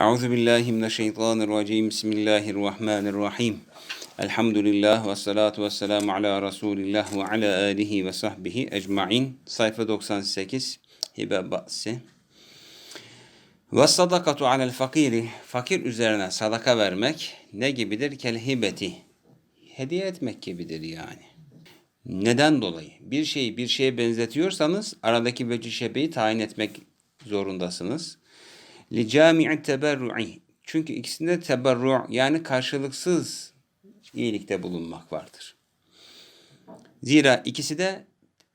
Euzu billahi mineşşeytanirracim. Bismillahirrahmanirrahim. Elhamdülillah ve salatu ve selamu ala Resulillah ve ala alihi ve sahbihi ecmain. Sayfa 98. Hibe bahsi. Ve sadakatu alel fakiri. Fakir üzerine sadaka vermek ne gibidir? Kel hibeti. Hediye etmek gibidir yani. Neden dolayı? Bir şeyi bir şeye benzetiyorsanız aradaki vecih şebeyi tayin etmek zorundasınız. Li cami'i teberru'i. Çünkü ikisinde teberru yani karşılıksız iyilikte bulunmak vardır. Zira ikisi de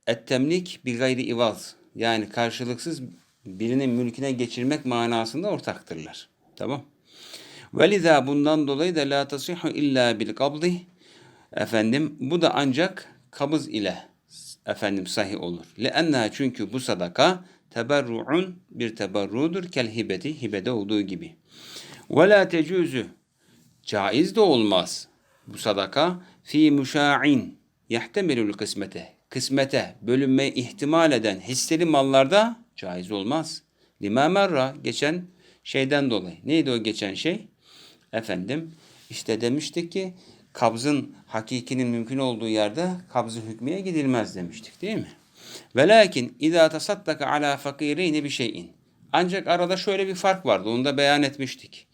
ettemlik bir gayri ivaz. Yani karşılıksız birinin mülküne geçirmek manasında ortaktırlar. Tamam. Veliza bundan dolayı da la tasihhu illa bil kabdi. Efendim bu da ancak kabız ile efendim sahih olur. Leenna çünkü bu sadaka teberru'un bir teberrudur kel hibeti hibede olduğu gibi. Ve la tecuzu caiz de olmaz bu sadaka fi müşa'in yahtemilul kısmete kısmete bölünmeyi ihtimal eden hisseli mallarda caiz olmaz. Lima merra geçen şeyden dolayı. Neydi o geçen şey? Efendim işte demiştik ki kabzın hakikinin mümkün olduğu yerde kabzı hükmüye gidilmez demiştik değil mi? Velakin idâ tasaddaka ala fakireyni bir şeyin. Ancak arada şöyle bir fark vardı. Onu da beyan etmiştik.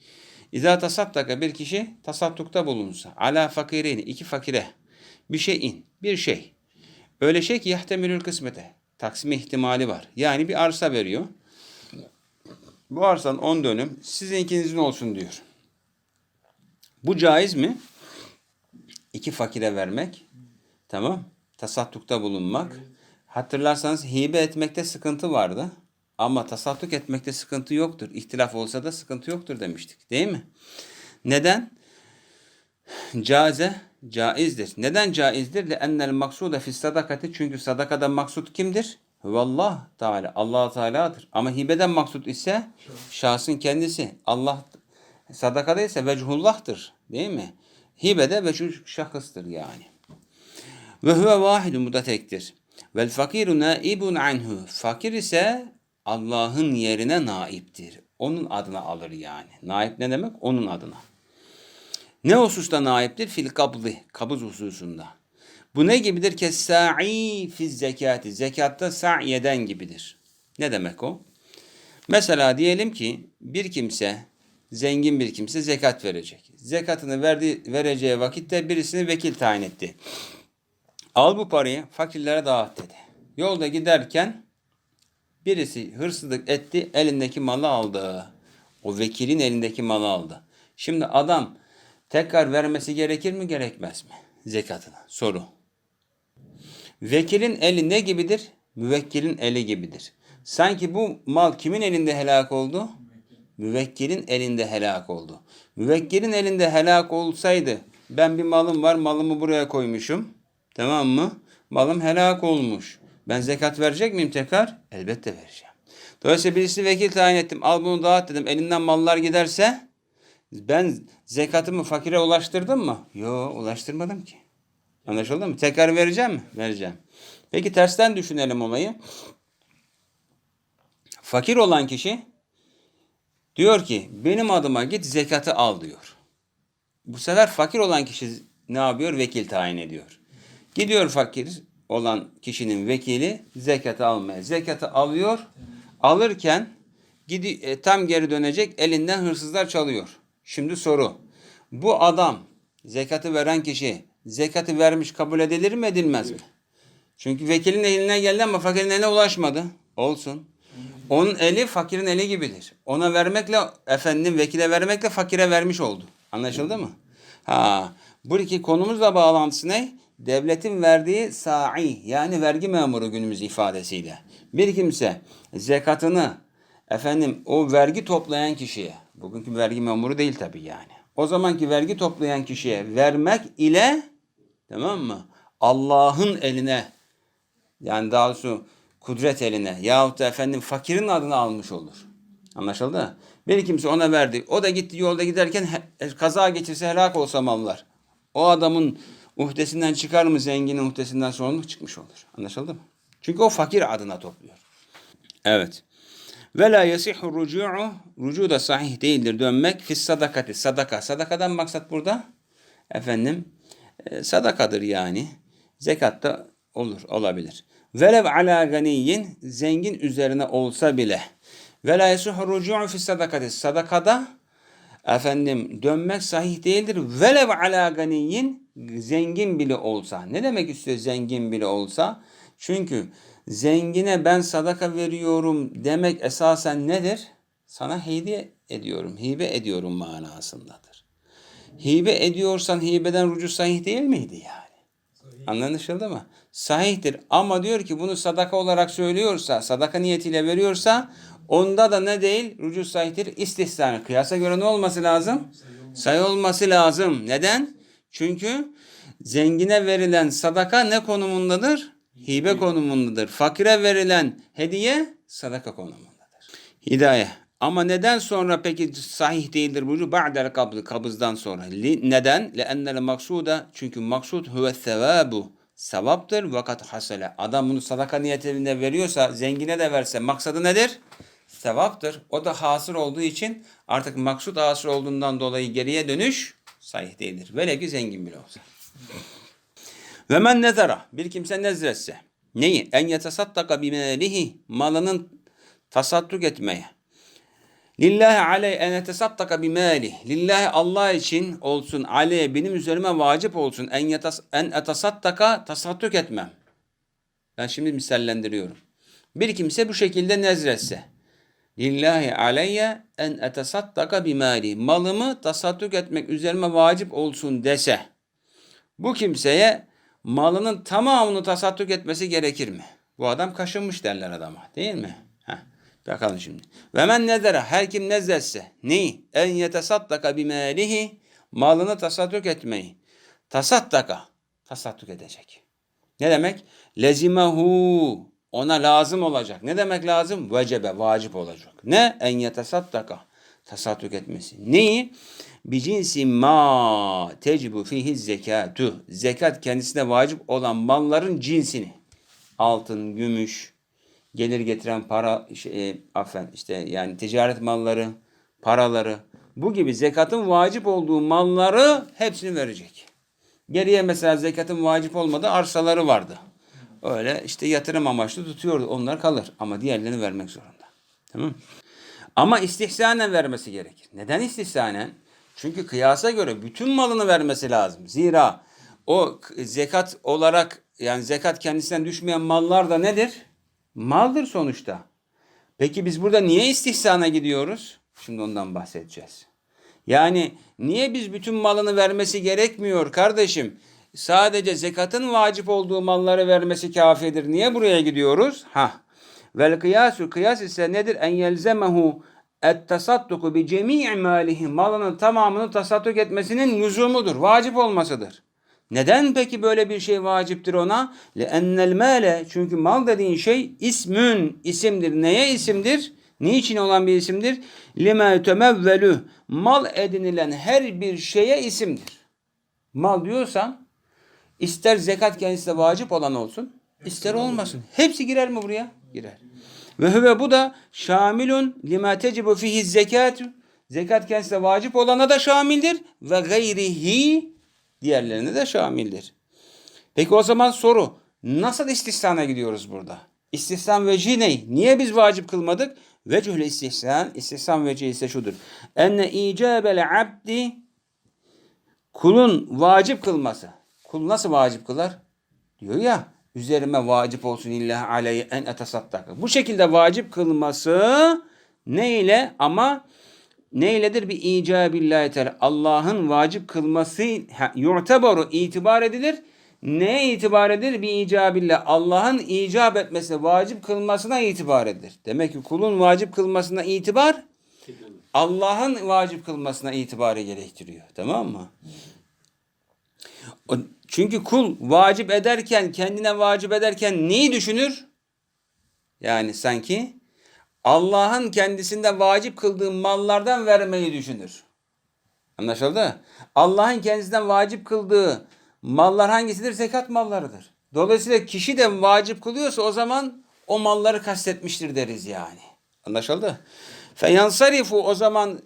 İzâ tasaddaka bir kişi tasaddukta bulunsa ala fakireyni iki fakire bir şeyin bir şey. Öyle şey ki yahtemilül kısmete. Taksime ihtimali var. Yani bir arsa veriyor. Bu arsanın 10 dönüm sizin ikinizin olsun diyor. Bu caiz mi? İki fakire vermek. Tamam. Tasaddukta bulunmak. Hatırlarsanız hibe etmekte sıkıntı vardı. Ama tasadduk etmekte sıkıntı yoktur. İhtilaf olsa da sıkıntı yoktur demiştik. Değil mi? Neden? Caze caizdir. Neden caizdir? Le ennel maksuda fi sadakati. Çünkü sadakada maksut kimdir? Vallah Teala. Allah Teala'dır. Ama hibeden maksut ise şahsın kendisi. Allah sadakada ise vechullah'tır. Değil mi? Hibede vecuh şahıstır yani. Ve huve vahidu bu da tektir. Vel fakiru naibun anhu. Fakir ise Allah'ın yerine naiptir. Onun adına alır yani. Naip ne demek? Onun adına. Ne hususta naiptir? Fil kablı. Kabız hususunda. Bu ne gibidir? Kes sa'i fiz zekati. Zekatta sa'yeden gibidir. Ne demek o? Mesela diyelim ki bir kimse, zengin bir kimse zekat verecek. Zekatını verdi, vereceği vakitte birisini vekil tayin etti. Al bu parayı fakirlere dağıt dedi. Yolda giderken birisi hırsızlık etti, elindeki malı aldı. O vekilin elindeki malı aldı. Şimdi adam tekrar vermesi gerekir mi gerekmez mi? Zekatını. Soru. Vekilin eli ne gibidir? Müvekkilin eli gibidir. Sanki bu mal kimin elinde helak oldu? Müvekkilin elinde helak oldu. Müvekkilin elinde helak olsaydı ben bir malım var malımı buraya koymuşum. Tamam mı? Malım helak olmuş. Ben zekat verecek miyim tekrar? Elbette vereceğim. Dolayısıyla birisi vekil tayin ettim. Al bunu dağıt dedim. Elinden mallar giderse ben zekatımı fakire ulaştırdım mı? Yok ulaştırmadım ki. Anlaşıldı mı? Tekrar vereceğim mi? Vereceğim. Peki tersten düşünelim olayı. Fakir olan kişi diyor ki benim adıma git zekatı al diyor. Bu sefer fakir olan kişi ne yapıyor? Vekil tayin ediyor. Gidiyor fakir olan kişinin vekili zekatı almaya. Zekatı alıyor. Alırken gidi, e, tam geri dönecek elinden hırsızlar çalıyor. Şimdi soru. Bu adam zekatı veren kişi zekatı vermiş kabul edilir mi edilmez mi? Çünkü vekilin eline geldi ama fakirin eline ulaşmadı. Olsun. Onun eli fakirin eli gibidir. Ona vermekle efendim vekile vermekle fakire vermiş oldu. Anlaşıldı mı? Ha, bu iki konumuzla bağlantısı ne? Devletin verdiği sa'i yani vergi memuru günümüz ifadesiyle. Bir kimse zekatını efendim o vergi toplayan kişiye, bugünkü vergi memuru değil tabii yani. O zamanki vergi toplayan kişiye vermek ile tamam mı? Allah'ın eline yani daha doğrusu kudret eline yahut da efendim fakirin adını almış olur. Anlaşıldı? Bir kimse ona verdi. O da gitti yolda giderken kaza geçirse helak olsa mallar. O adamın uhdesinden çıkar mı zenginin uhdesinden sorumluluk çıkmış olur. Anlaşıldı mı? Çünkü o fakir adına topluyor. Evet. Ve la yasihu rucu'u rucu da sahih değildir dönmek fis sadakati sadaka. Sadakadan maksat burada efendim e, sadakadır yani. Zekat da olur olabilir. Velev ala ganiyin zengin üzerine olsa bile. Ve la yasihu rucu'u fis sadakati sadakada efendim dönmek sahih değildir. Velev ala ganiyin zengin bile olsa. Ne demek istiyor zengin bile olsa? Çünkü zengine ben sadaka veriyorum demek esasen nedir? Sana hediye ediyorum, hibe ediyorum manasındadır. Hibe ediyorsan hibeden rucu sahih değil miydi yani? Anlaşıldı mı? Sahihtir ama diyor ki bunu sadaka olarak söylüyorsa, sadaka niyetiyle veriyorsa onda da ne değil? Rucu sahihtir. İstihsanı. Kıyasa göre ne olması lazım? Sayı olması lazım. Neden? Çünkü zengine verilen sadaka ne konumundadır? Hibe konumundadır. Fakire verilen hediye sadaka konumundadır. Hidaye. Ama neden sonra peki sahih değildir bu? Ba'del kabz, kabızdan sonra. Li, neden? Le'ennel maksuda. Çünkü maksud huve sevabu. Sevaptır vakat hasele. Adam bunu sadaka niyetinde veriyorsa, zengine de verse maksadı nedir? Sevaptır. O da hasır olduğu için artık maksud hasır olduğundan dolayı geriye dönüş sahih değildir. Velev ki zengin bile olsa. Ve men nezara bir kimse nezretse neyi? En yetesaddaka bimalihi malının tasadduk etmeye. Lillahi aleyh en yetesaddaka bimali. Lillahi Allah için olsun aleyh benim üzerime vacip olsun en yetas en etasaddaka tasadduk etmem. Ben şimdi misallendiriyorum. Bir kimse bu şekilde nezretse. Lillahi aleyye en etesaddaka bimali. Malımı tasadduk etmek üzerime vacip olsun dese. Bu kimseye malının tamamını tasadduk etmesi gerekir mi? Bu adam kaşınmış derler adama değil mi? Heh, bakalım şimdi. Ve men nezere her kim nezretse neyi? En yetesaddaka bimalihi malını tasadduk etmeyi. Tasaddaka tasadduk edecek. Ne demek? Lezimehu ona lazım olacak. Ne demek lazım? Vecebe, vacip olacak. Ne? En yetesaddaka tasadduk etmesi. Neyi? Bicinsi ma tecibu fihi zekatu. Zekat kendisine vacip olan malların cinsini. Altın, gümüş, gelir getiren para, şey, e, affen işte yani ticaret malları, paraları. Bu gibi zekatın vacip olduğu malları hepsini verecek. Geriye mesela zekatın vacip olmadığı arsaları vardı. Öyle işte yatırım amaçlı tutuyordu. Onlar kalır ama diğerlerini vermek zorunda. Tamam Ama istihsanen vermesi gerekir. Neden istihsanen? Çünkü kıyasa göre bütün malını vermesi lazım. Zira o zekat olarak yani zekat kendisinden düşmeyen mallar da nedir? Maldır sonuçta. Peki biz burada niye istihsana gidiyoruz? Şimdi ondan bahsedeceğiz. Yani niye biz bütün malını vermesi gerekmiyor kardeşim? Sadece zekatın vacip olduğu malları vermesi kafidir. Niye buraya gidiyoruz? Ha. Vel kıyasu kıyas ise nedir? En yelzemehu et tasadduku bi cemii malihi malının tamamını tasadduk etmesinin lüzumudur. Vacip olmasıdır. Neden peki böyle bir şey vaciptir ona? Le ennel male çünkü mal dediğin şey ismün isimdir. Neye isimdir? Niçin olan bir isimdir? Lima temevvelü mal edinilen her bir şeye isimdir. Mal diyorsan ister zekat kendisine vacip olan olsun, ister olmasın. Hepsi girer mi buraya? Girer. Ve huve bu da şamilun lima tecibu fihi zekat. Zekat kendisine vacip olana da şamildir ve gayrihi diğerlerine de şamildir. Peki o zaman soru nasıl istihsana gidiyoruz burada? İstihsan vecihi ne? Niye biz vacip kılmadık? Vecihül istihsan, istihsan vecihi ise şudur. Enne icabel abdi kulun vacip kılması. Kul nasıl vacip kılar? Diyor ya üzerime vacip olsun illa aleyhi en etasaddaka. Bu şekilde vacip kılması ne ile ama ne iledir bir icabillahi teala Allah'ın vacip kılması yu'tabaru itibar edilir. Neye itibar edilir? Bir icabillah. Allah'ın icap etmesi, vacip kılmasına itibar edilir. Demek ki kulun vacip kılmasına itibar Allah'ın vacip kılmasına itibarı gerektiriyor. Tamam mı? Çünkü kul vacip ederken, kendine vacip ederken neyi düşünür? Yani sanki Allah'ın kendisinde vacip kıldığı mallardan vermeyi düşünür. Anlaşıldı? Allah'ın kendisinden vacip kıldığı mallar hangisidir? Zekat mallarıdır. Dolayısıyla kişi de vacip kılıyorsa o zaman o malları kastetmiştir deriz yani. Anlaşıldı? Feyansarifu o zaman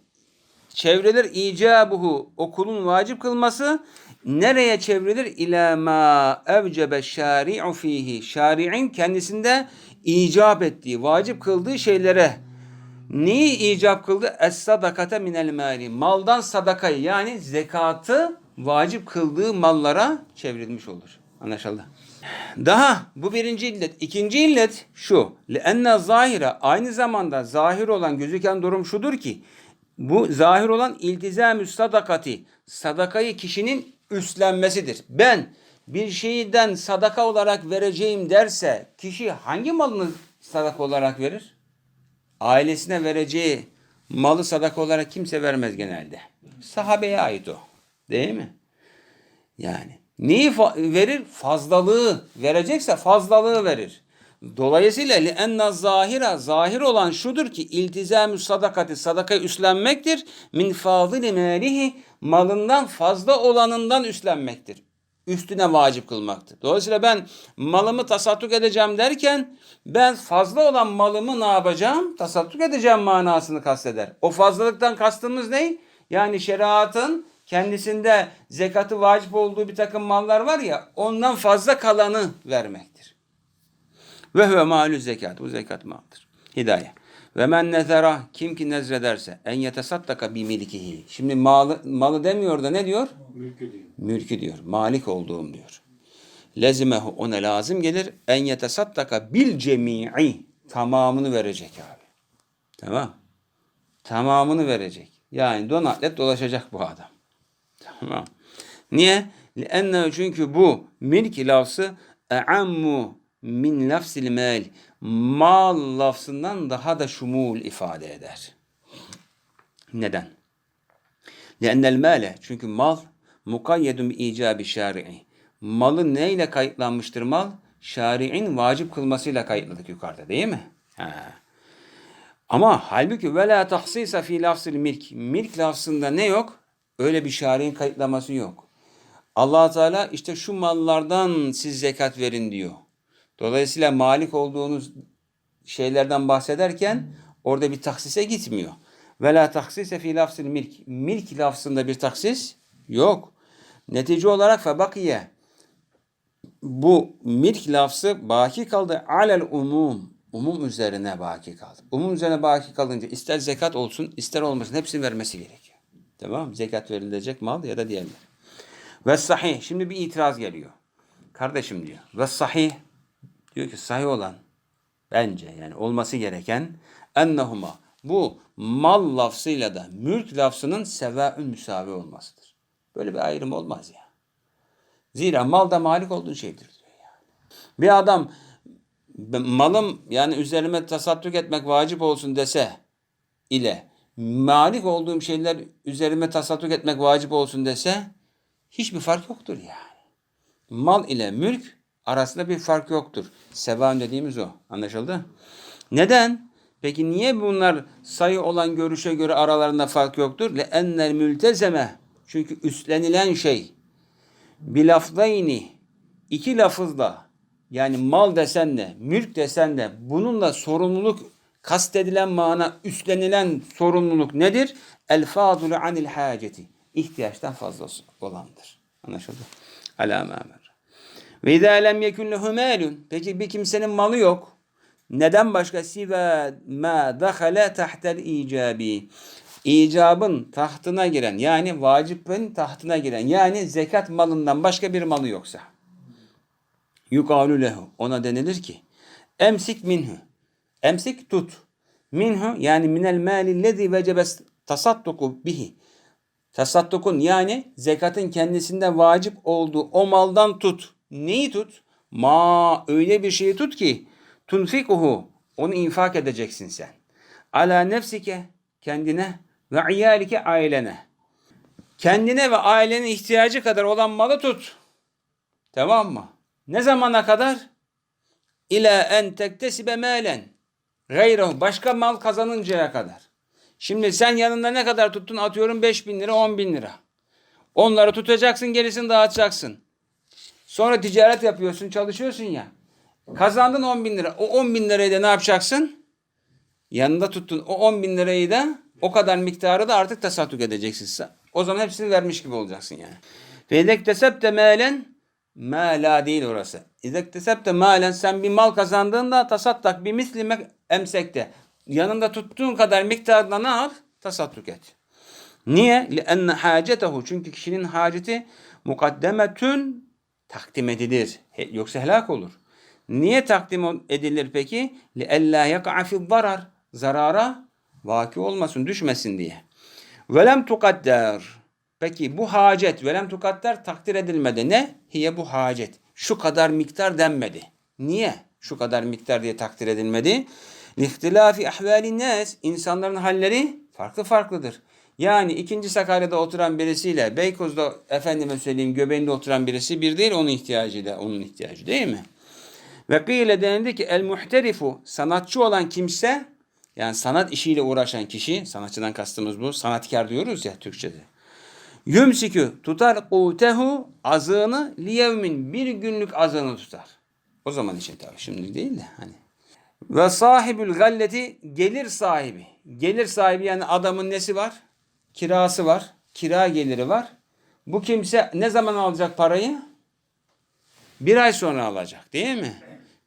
çevrilir icabuhu okulun vacip kılması nereye çevrilir? İlâ mâ evcebe şâri'u fihi. Şari'in kendisinde icap ettiği, vacip kıldığı şeylere neyi icap kıldı? Es sadakate minel mali. Maldan sadakayı yani zekatı vacip kıldığı mallara çevrilmiş olur. Anlaşıldı. Daha bu birinci illet. İkinci illet şu. Lenne zahire aynı zamanda zahir olan gözüken durum şudur ki bu zahir olan iltizamü sadakati sadakayı kişinin üstlenmesidir. Ben bir şeyden sadaka olarak vereceğim derse kişi hangi malını sadaka olarak verir? Ailesine vereceği malı sadaka olarak kimse vermez genelde. Sahabeye ait o. Değil mi? Yani neyi fa- verir? Fazlalığı verecekse fazlalığı verir. Dolayısıyla li'enne zahira zahir olan şudur ki iltizamü sadakati sadakayı üstlenmektir. Min fazili malihi malından fazla olanından üstlenmektir. Üstüne vacip kılmaktır. Dolayısıyla ben malımı tasadduk edeceğim derken ben fazla olan malımı ne yapacağım? Tasadduk edeceğim manasını kasteder. O fazlalıktan kastımız ne? Yani şeriatın kendisinde zekatı vacip olduğu bir takım mallar var ya ondan fazla kalanı vermektir. Ve huve malü zekat. Bu zekat malıdır. Hidaye. Ve men nezera kim ki nezrederse en yetesaddaka bi milkihi. Şimdi malı, malı demiyor da ne diyor? Mülkü diyor. Mülkü diyor. Malik olduğum diyor. Lezimehu ona lazım gelir. En yetesaddaka bil cemi'i. Tamamını verecek abi. Tamam. Tamamını verecek. Yani donatlet dolaşacak bu adam. Tamam. Niye? Lianne çünkü bu milk lafzı e'ammu min lafzil mal. Mal lafzından daha da şumul ifade eder. Neden? Liannel male çünkü mal mukayyedun bi icabi şari'i. Malı neyle kayıtlanmıştır mal? Şari'in vacip kılmasıyla kayıtladık yukarıda değil mi? Ha. Ama halbuki ve la tahsisa fi lafzil milk. Milk lafzında ne yok? Öyle bir şari'in kayıtlaması yok. allah Teala işte şu mallardan siz zekat verin diyor. Dolayısıyla malik olduğunuz şeylerden bahsederken orada bir taksise gitmiyor. Ve la taksise fi lafzil milk. Milk lafzında bir taksis yok. Netice olarak febakiye bu milk lafzı baki kaldı alel umum. Umum üzerine baki kaldı. Umum üzerine baki kalınca ister zekat olsun ister olmasın hepsini vermesi gerekiyor. Tamam? Zekat verilecek mal ya da diğerler. Ve sahih. Şimdi bir itiraz geliyor. Kardeşim diyor. Ve sahih. Diyor ki sahih olan bence yani olması gereken ennehuma bu mal lafzıyla da mülk lafzının sevaün müsavi olmasıdır. Böyle bir ayrım olmaz ya. Zira mal da malik olduğun şeydir diyor yani. Bir adam "Ben- malım yani üzerime tasadduk etmek vacip olsun dese ile malik olduğum şeyler üzerime tasadduk etmek vacip olsun dese hiçbir fark yoktur yani. Mal ile mülk arasında bir fark yoktur. Sevan dediğimiz o. Anlaşıldı? Neden? Peki niye bunlar sayı olan görüşe göre aralarında fark yoktur? Le ennel mültezeme. Çünkü üstlenilen şey bilafdayni iki lafızla yani mal desen de mülk desen de bununla sorumluluk kastedilen mana üstlenilen sorumluluk nedir? El fadulu anil haceti. İhtiyaçtan fazla olandır. Anlaşıldı? Mer. Ve izâ lem yekun lehu. Peki bir kimsenin malı yok. Neden başka? Siva ma dahale tahtel icabi. İcabın tahtına giren yani vacibin tahtına giren yani zekat malından başka bir malı yoksa. Yukalu lehu. Ona denilir ki emsik minhu. Emsik tut. Minhu yani minel mali lezi vecebe tasadduku bihi. Tasaddukun yani zekatın kendisinde vacip olduğu o maldan tut. Neyi tut? Ma öyle bir şeyi tut ki tunfikuhu onu infak edeceksin sen. Ala nefsike kendine ve iyalike ailene. Kendine ve ailenin ihtiyacı kadar olan malı tut. Tamam mı? Ne zamana kadar? İla en tektesibe malen. Gayrehu başka mal kazanıncaya kadar. Şimdi sen yanında ne kadar tuttun? Atıyorum 5 bin lira, 10 bin lira. Onları tutacaksın, gerisini dağıtacaksın. Sonra ticaret yapıyorsun, çalışıyorsun ya. Kazandın 10 bin lira. O 10 bin lirayı da ne yapacaksın? Yanında tuttun o 10 bin lirayı da o kadar miktarı da artık tasadduk edeceksin. O zaman hepsini vermiş gibi olacaksın yani. Ve izektesebte malen Mala değil orası. İzektesebte malen sen bir mal kazandığında tasaddak bir mislime emsekte. Yanında tuttuğun kadar miktarda ne yap? Tasadduk et. Niye? لِأَنَّ حَاجَتَهُ Çünkü kişinin haceti mukaddemetün takdim edilir. He- Yoksa helak olur. Niye takdim edilir peki? لِأَلَّا يَقَعَ فِي الضَّرَرِ Zarara vaki olmasın, düşmesin diye. Velem tukadder. Peki bu hacet velem tukadder takdir edilmedi. Ne? Hiye bu hacet. Şu kadar miktar denmedi. Niye? Şu kadar miktar diye takdir edilmedi. Lihtilafi ahvalin nas. İnsanların halleri farklı farklıdır. Yani ikinci Sakarya'da oturan birisiyle Beykoz'da efendime söyleyeyim göbeğinde oturan birisi bir değil onun ihtiyacı da onun ihtiyacı değil mi? Ve kıyle denildi ki el muhterifu sanatçı olan kimse yani sanat işiyle uğraşan kişi sanatçıdan kastımız bu sanatkar diyoruz ya Türkçe'de. Yumsikü tutar kutehu azığını liyevmin bir günlük azığını tutar. O zaman için tabii şimdi değil de hani. Ve sahibül galleti gelir sahibi. Gelir sahibi yani adamın nesi var? Kirası var. Kira geliri var. Bu kimse ne zaman alacak parayı? Bir ay sonra alacak değil mi?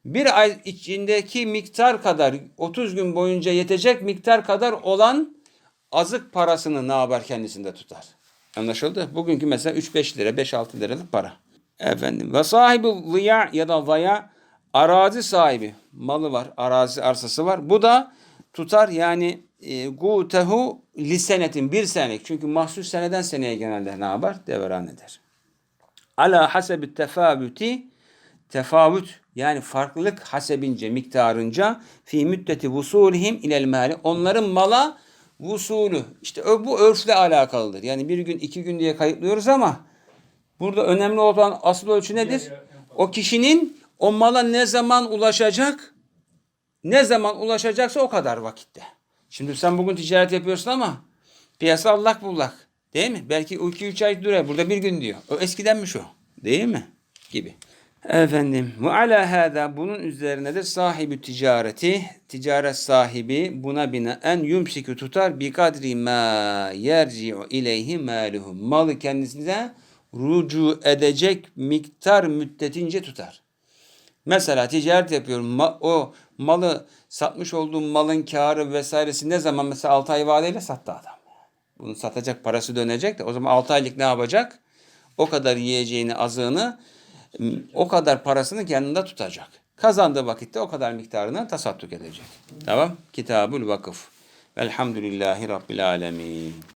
Bir ay içindeki miktar kadar 30 gün boyunca yetecek miktar kadar olan azık parasını ne yapar kendisinde tutar. Anlaşıldı? Bugünkü mesela 3-5 lira 5-6 liralık para. Efendim ve sahibi zıya ya da zaya arazi sahibi malı var arazi arsası var. Bu da tutar yani gutehu lisenetin bir senelik. Çünkü mahsus seneden seneye genelde ne yapar? Devran eder ala hasebi tefavüti tefavüt yani farklılık hasebince miktarınca fi müddeti vusulihim ilel mali onların mala vusulü işte bu örfle alakalıdır. Yani bir gün iki gün diye kayıtlıyoruz ama burada önemli olan asıl ölçü nedir? O kişinin o mala ne zaman ulaşacak? Ne zaman ulaşacaksa o kadar vakitte. Şimdi sen bugün ticaret yapıyorsun ama piyasa allak bullak. Değil mi? Belki 2-3 ay duruyor. Burada bir gün diyor. O eskidenmiş o. Değil mi? Gibi. Efendim ve ala hada bunun üzerinedir sahibi ticareti ticaret sahibi buna binaen yumsiku tutar bi kadri ma yerci'u ileyhi maluhu malı kendisine rucu edecek miktar müddetince tutar. Mesela ticaret yapıyorum. Ma- o malı satmış olduğum malın karı vesairesi ne zaman mesela 6 ay vadeyle sattı adam. Bunu satacak parası dönecek de o zaman 6 aylık ne yapacak? O kadar yiyeceğini, azığını, o kadar parasını yanında tutacak. Kazandığı vakitte o kadar miktarını tasadduk edecek. Tamam? Kitabul vakıf. Velhamdülillahi Rabbil alemin.